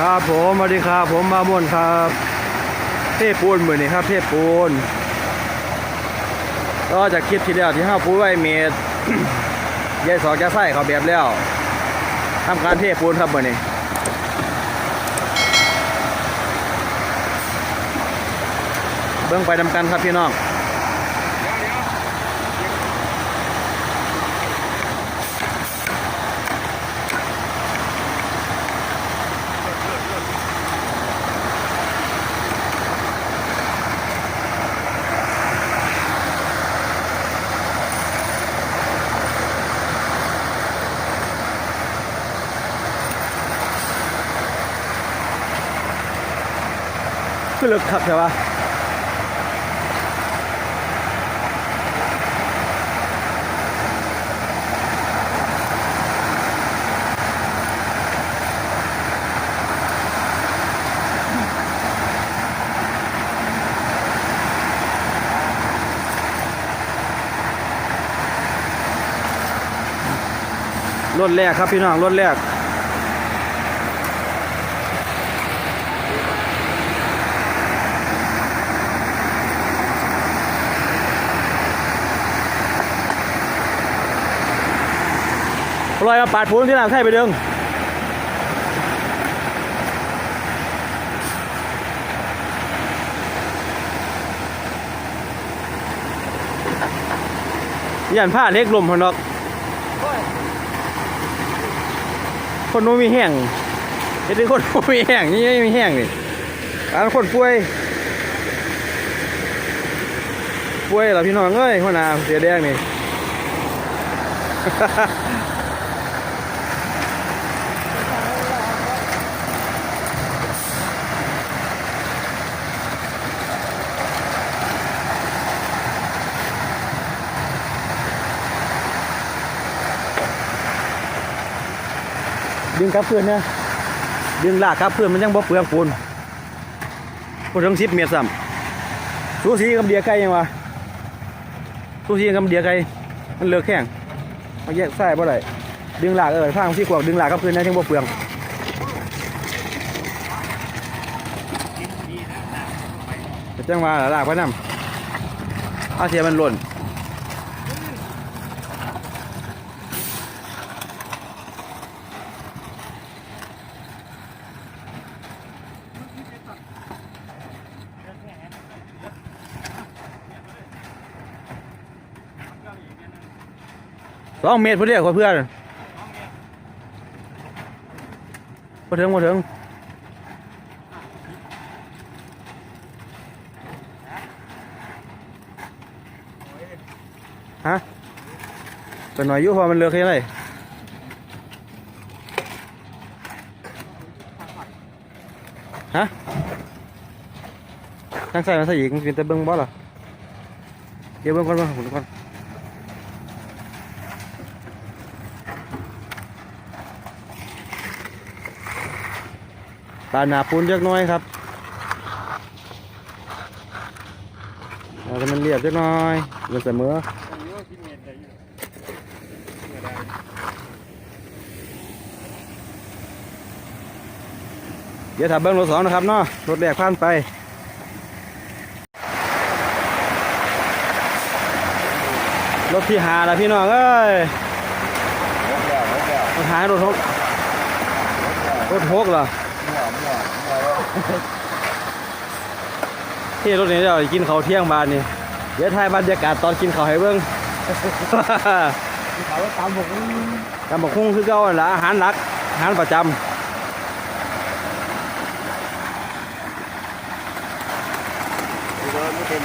ครับผมสวัสดีครับผมมาม่วนครับ เทพปูนเหมือนนี่ครับ เทพปูนก็จากคลิปที่แล้วที่ห้าปูไว้เมตรยายสองจะใส่เขาแบบแล้วทำการเทปูนครับเหมือนนี่เบื้องไปนำกันครับพี่น้อง คือเลิกขับใช่ปะรถแรกครับพี่น้องรถแรก ลอยมาปาดปูนที่หลังใช่ไปดึงยันผ้าเล็กลมพนอกคนนู้นมีแห้งเห็นที่คนนู้นมีแห้งนี่ไม่มีแห้งนี่การคนป่วยป่วยเหรอพี่น้องเอ้ยหัวหน้าเสียแดงนี่ ดึงกลับเพื่อนนะดึงลากกลับเพื่อนมันยังบ่เปลืองปูนปูนถึงสิบเมตรซ้ำสูสีกับเดียไก่ยังวะสูสีกับเดียไก่มันเลือกแข้งมาแยกซ้บ่ได้ดึงลากเออทางที่กวางดึงลากกลับเพื่อนนะยังบ่เปลืองแจังว่าลากไปนำอาเสียมันหล่น สองเมตรพอดีกว่าเพื่อนพอถึงพอถึงฮะเป็นหน่อยยุ่พอมันเลือกแค่ไหนฮะทางใส่มาใส่อีกมันเป็นแต่เบิ้งบ่หรอเดี๋ยวเบิ้งก่อนมาผมดูก่อน ปาหนาปูนเล็กน้อยครับเอาให้มันเรียบเล็กน้อยมันเสมอเดี๋ยวถับเบิ้งรถสองนะครับเนาะรถแรกผ่านไปรถที่หาละพี่น้องเอ้ยรถหารถหกรถหกเหรอ ที่รถนี้เดี๋ยวกินข้าวเที่ยงบานนี่เดี๋ยวถ่ายบรรยากาศตอนกินข้าวให้เบิ้งเขาวตามผมตำบักหุ่งคือเก้าละอาหารหลักอาหารประจำไม่เป็น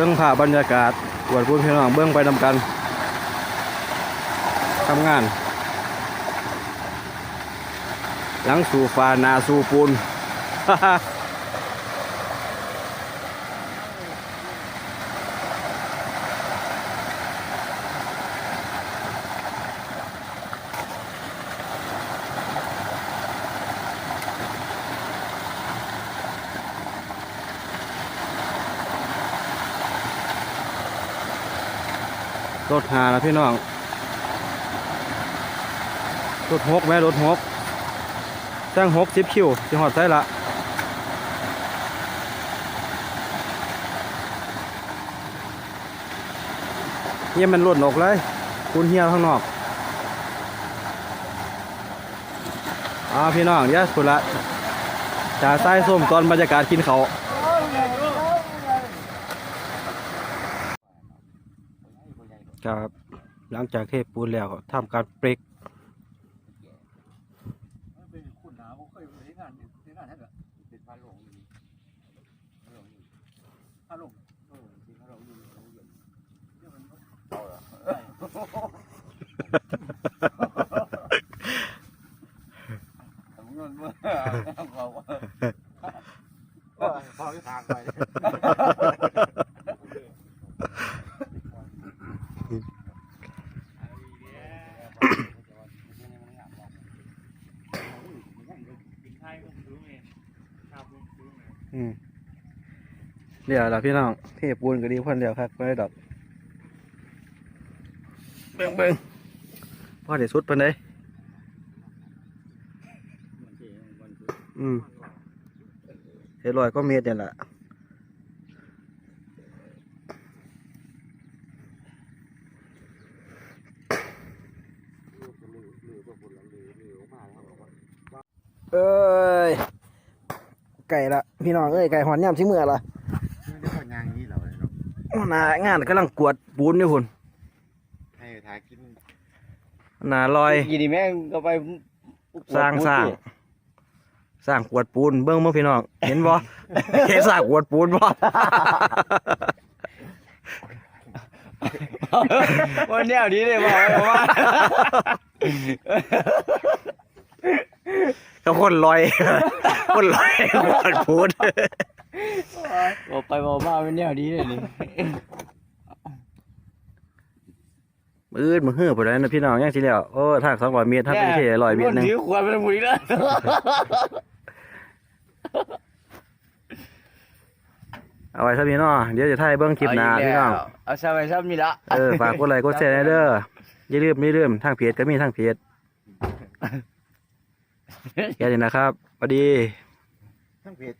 เบิ่งภาพบรรยากาศตรวจพูดพี่น้องเบื้องไปนำกันทำงาน หลังสู่ฟานาสู่ปูน รถหาแล้วพี่น้อง รถหกไหมรถหกตั้งหกสิบคิวสิหอดใส่ละเนี่ยมันหล่นออกเลย คุณเฮียข้างนอกอ่าพี่น้องเดี๋ยวสุดละจ่าใต้ส้มตอนบรรยากาศกินเขา ครับ หลังจากเทปูนแล้วก็ทำการเบรก เป็นคุณหนาเขาเคยเห็นงานเห็นงานท่านเหรอเป็นพาลงอยู่พาลงอยู่พาลงเออจริงพาลงอยู่พาลงอยู่เนี่ยมันเอาเหรอผมเงินเมื่อเขาพอที่ทางไปกินไทยก็ซื้อเองครับซื้อเอง อืม เดี๋ยวล่ะพี่น้องเทปูนก็ดีพ่นเดียวครับไม่ได้ดอกเบิ่งเบิ่งพ่อเดี๋ยวสุดปานใดอืมเฮ็ดลอยก็เมตรเนี่ยแหละเอ้ยไก่ละพี่น้องเอ้ยไก่หอนย่ำชิเมื่อละ ไม่ได้คนยางนี้เหรอเนาะหนางานกำลังกวดปูนอยู่พุ่นให้ทากินหนาลอยยินดีแม่งก็ไปสร้างสร้างสร้างกวดปูนเบิ้งมั้งพี่น้องเห็นบ่เห็นสร้างกวดปูนบ่วันเนี้ยดีเลยบอกว่าก็คนลอย คนลอยกวดปูน บอกไปบอกมาวันเนี้ยดีเลยนี่มืดมือเฮือปานใดนะพี่น้องยังสิแล้วโอ้ทาง200เมตรถ้าเป็นแค่100เมตรหนึงถือขวดเป็นหมุนแล้วเอาไว้ซะพี่น้องเดี๋ยวจะถ่ายเบิ่งคลิปหน้าพี่น้องเอาใช่ไหมใช่มีละเออฝากกดไลค์กดแชร์ให้เด้ออย่าลืมอย่าลืมทางเพจก็มีทางเพจแค่นี้นะครับสวัสดีทั้งเพจ